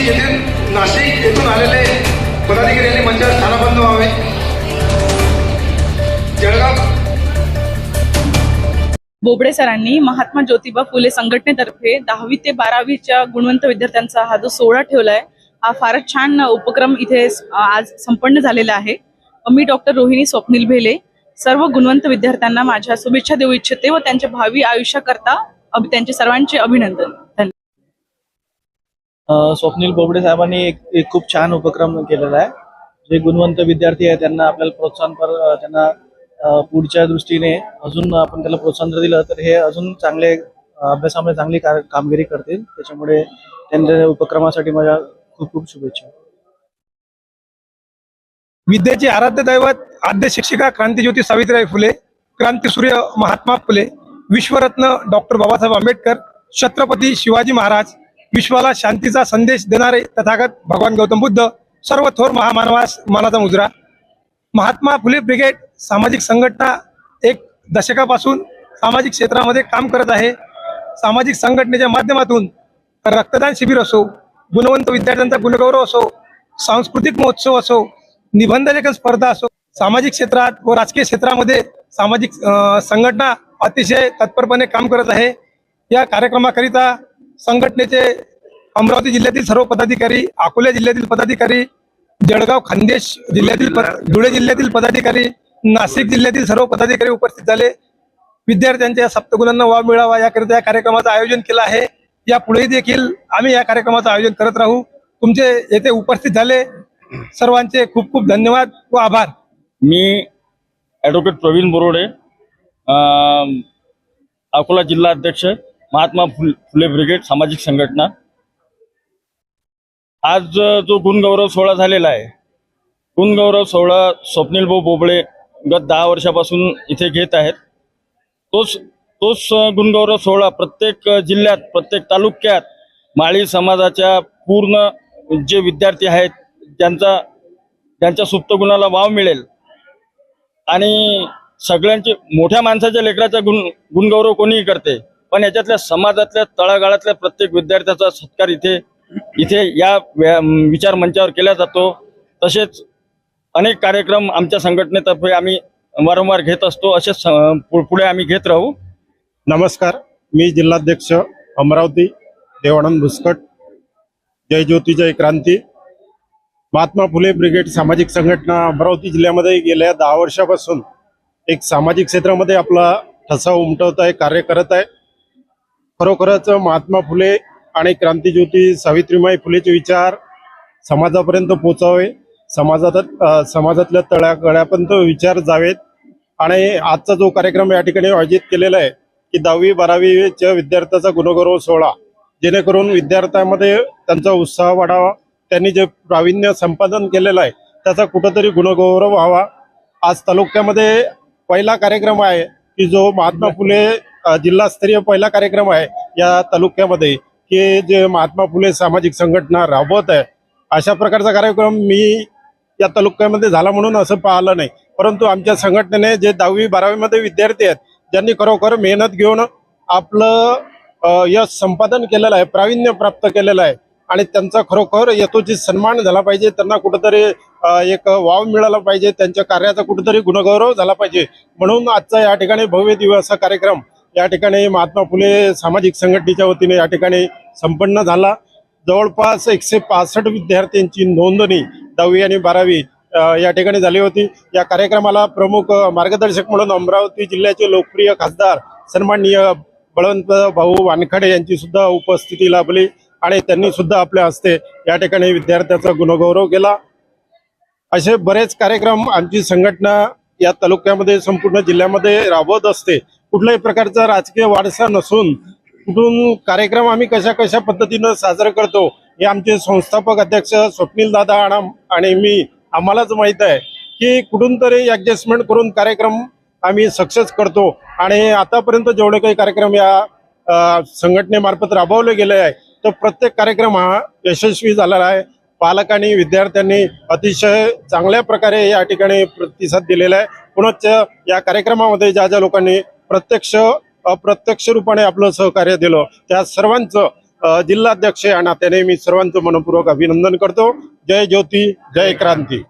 नाशिक येथून आलेले पदाधिकारी यांनी मंचावर स्थानाबद्ध व्हावे. जळगाव. बोबडे सरांनी महात्मा ज्योतिबा फुले संघटनेतर्फे दहावी ते बारावीच्या गुणवंत विद्यार्थ्यांचा हा जो सोहळा ठेवलाय हा फारच छान उपक्रम इथे आज संपन्न झालेला आहे. मी डॉक्टर रोहिणी स्वप्नील भेले सर्व गुणवंत विद्यार्थ्यांना माझ्या शुभेच्छा देऊ इच्छिते व त्यांच्या भावी आयुष्याकरता अभि- त्यांचे सर्वांचे अभिनंदन. स्वप्नील बोबडे साहेबांनी एक एक खूप छान उपक्रम केलेला आहे. जे गुणवंत विद्यार्थी आहे त्यांना आपल्याला प्रोत्साहन पर त्यांना पुढच्या दृष्टीने अजून आपण त्याला प्रोत्साहन जर दिलं तर हे अजून चांगले अभ्यासामध्ये चांगली कामगिरी करतील. त्याच्यामुळे त्यांच्या उपक्रमासाठी माझ्या खूप खूप शुभेच्छा. विद्याचे आराध्य दैवत आद्य शिक्षिका क्रांतीज्योती सावित्रीबाई फुले क्रांतीसूर्य महात्मा फुले विश्वरत्न डॉक्टर बाबासाहेब आंबेडकर छत्रपती शिवाजी महाराज विश्वाला शांतीचा संदेश देणारे तथागत भगवान गौतम बुद्ध सर्व थोर महामानवास मानाचा मुजरा. महात्मा फुले ब्रिगेड सामाजिक संघटना एक दशकापासून सामाजिक क्षेत्रामध्ये काम करत आहे. सामाजिक संघटनेच्या माध्यमातून रक्तदान शिबिर असो गुणवंत विद्यार्थ्यांचा गुणगौरव असो सांस्कृतिक महोत्सव असो निबंध लेखन स्पर्धा असो सामाजिक क्षेत्रात व राजकीय क्षेत्रामध्ये सामाजिक संघटना अतिशय तत्परपणे काम करत आहे. या कार्यक्रमाकरिता संघटनेचे अमरावती जिल्ह्यातील सर्व पदाधिकारी अकोला जिल्ह्यातील पदाधिकारी जळगाव खानदेश जिल्ह्यातील धुळे जिल्ह्यातील पदाधिकारी नाशिक जिल्ह्यातील सर्व पदाधिकारी उपस्थित झाले. विद्यार्थ्यांच्या सप्तगुणांना वाव मिळावा याकरिता या कार्यक्रमाचं आयोजन केलं आहे. या पुढेही देखील आम्ही या कार्यक्रमाचं आयोजन करत राहू. तुमचे येथे उपस्थित झाले. सर्वांचे खूप खूप धन्यवाद व आभार. मी ॲडव्होकेट प्रवीण बोरोडे अकोला जिल्हा अध्यक्ष. महात्मा फुल फुले ब्रिगेड सामाजिक संघटना. आज जो गुणगौरव सोहळा झालेला आहे गुणगौरव सोहळा स्वप्नील भाऊ बोबळे गत दहा वर्षापासून इथे घेत आहेत. तोच तोच गुणगौरव सोहळा प्रत्येक जिल्ह्यात प्रत्येक तालुक्यात माळी समाजाच्या पूर्ण जे विद्यार्थी आहेत ज्यांचा त्यांच्या सुप्त गुणाला वाव मिळेल. आणि सगळ्यांचे मोठ्या माणसाच्या लेकराचा गुण गुणगौरव कोणीही करते पण याच्यातल्या समाजातल्या तळागाळातल्या प्रत्येक विद्यार्थ्याचा सत्कार इथे इथे या विचार मंचावर केला जातो. तसेच अनेक कार्यक्रम आमच्या संघटनेतर्फे आम्ही वारंवार घेत असतो. असेच पु- पुढे आम्ही घेत राहू. नमस्कार. मी जिल्हाध्यक्ष अमरावती देवानंद भुसकट. जय ज्योती जय क्रांती. महात्मा फुले ब्रिगेड सामाजिक संघटना अमरावती जिल्ह्यामध्ये गेल्या दहा वर्षापासून एक सामाजिक क्षेत्रामध्ये आपला ठसा उमटवत आहे कार्य करत आहे. खरोखरच महात्मा फुले आणि क्रांतीज्योती सावित्रीमाई फुलेचे विचार समाजापर्यंत पोचावे समाजात समाजातल्या तळागळ्यापर्यंत विचार जावेत. आणि आजचा जो कार्यक्रम या ठिकाणी आयोजित केलेला आहे की दहावी बारावीच्या विद्यार्थ्याचा गुणगौरव सोहळा जेणेकरून विद्यार्थ्यांमध्ये त्यांचा उत्साह वाढावा. त्यांनी जे प्रावीण्य संपादन केलेलं आहे त्याचा कुठंतरी गुणगौरव व्हावा. आज तालुक्यामध्ये पहिला कार्यक्रम आहे की जो महात्मा फुले जिल्हास्तरीय पहिला कार्यक्रम आहे या तालुक्यामध्ये की जे महात्मा फुले सामाजिक संघटना राबवत आहे अशा प्रकारचा कार्यक्रम मी या तालुक्यामध्ये झाला म्हणून असं पाहिलं नाही. परंतु आमच्या संघटनेने जे दहावी बारावीमध्ये विद्यार्थी आहेत ज्यांनी खरोखर मेहनत घेऊन आपलं यश संपादन केलेलं आहे प्रावीण्य प्राप्त केलेलं आहे आणि त्यांचा खरोखर यथोचित सन्मान झाला पाहिजे त्यांना कुठंतरी एक वाव मिळाला पाहिजे त्यांच्या कार्याचा कुठंतरी गुणगौरव झाला पाहिजे. म्हणून आजचा या ठिकाणी भव्य दिवस हा कार्यक्रम या ठिकाणी महात्मा फुले सामाजिक संघटनेच्या वतीने या ठिकाणी संपन्न झाला. जवळपास एकशे पासष्ट विद्यार्थ्यांची नोंदणी दहावी आणि बारावी या ठिकाणी झाली होती. या कार्यक्रमाला प्रमुख मार्गदर्शक म्हणून अमरावती जिल्ह्याचे लोकप्रिय खासदार सन्माननीय बळवंत भाऊ वानखडे यांची सुद्धा उपस्थिती लाभली आणि त्यांनी सुद्धा आपल्या हस्ते या ठिकाणी विद्यार्थ्याचा गुणगौरव केला. असे बरेच कार्यक्रम आमची संघटना या तालुक्यामध्ये संपूर्ण जिल्ह्यामध्ये राबवत असते. कुठल्याही प्रकारचा राजकीय वारसा नसून कुठून कार्यक्रम आम्ही कशा कशा पद्धतीनं साजरा करतो हे आमचे संस्थापक अध्यक्ष स्वप्नील दादा आणि- आणि मी आम्हालाच माहीत आहे की कुठून तरी ऍडजस्टमेंट करून कार्यक्रम आम्ही सक्सेस करतो. आणि आतापर्यंत जेवढे काही कार्यक्रम या संघटनेमार्फत राबवले गेले आहे तर प्रत्येक कार्यक्रम हा यशस्वी झालेला आहे. पालकांनी विद्यार्थ्यांनी अतिशय चांगल्या प्रकारे या ठिकाणी प्रतिसाद दिलेला आहे. पुनश्च या कार्यक्रमामध्ये ज्या ज्या लोकांनी प्रत्यक्ष अप्रत्यक्ष रूपाने आपलं सहकार्य दिलं. त्या सर्वांचं जिल्हाध्यक्ष या नात्याने मी सर्वांचं मनपूर्वक अभिनंदन करतो. जय ज्योती जय क्रांती.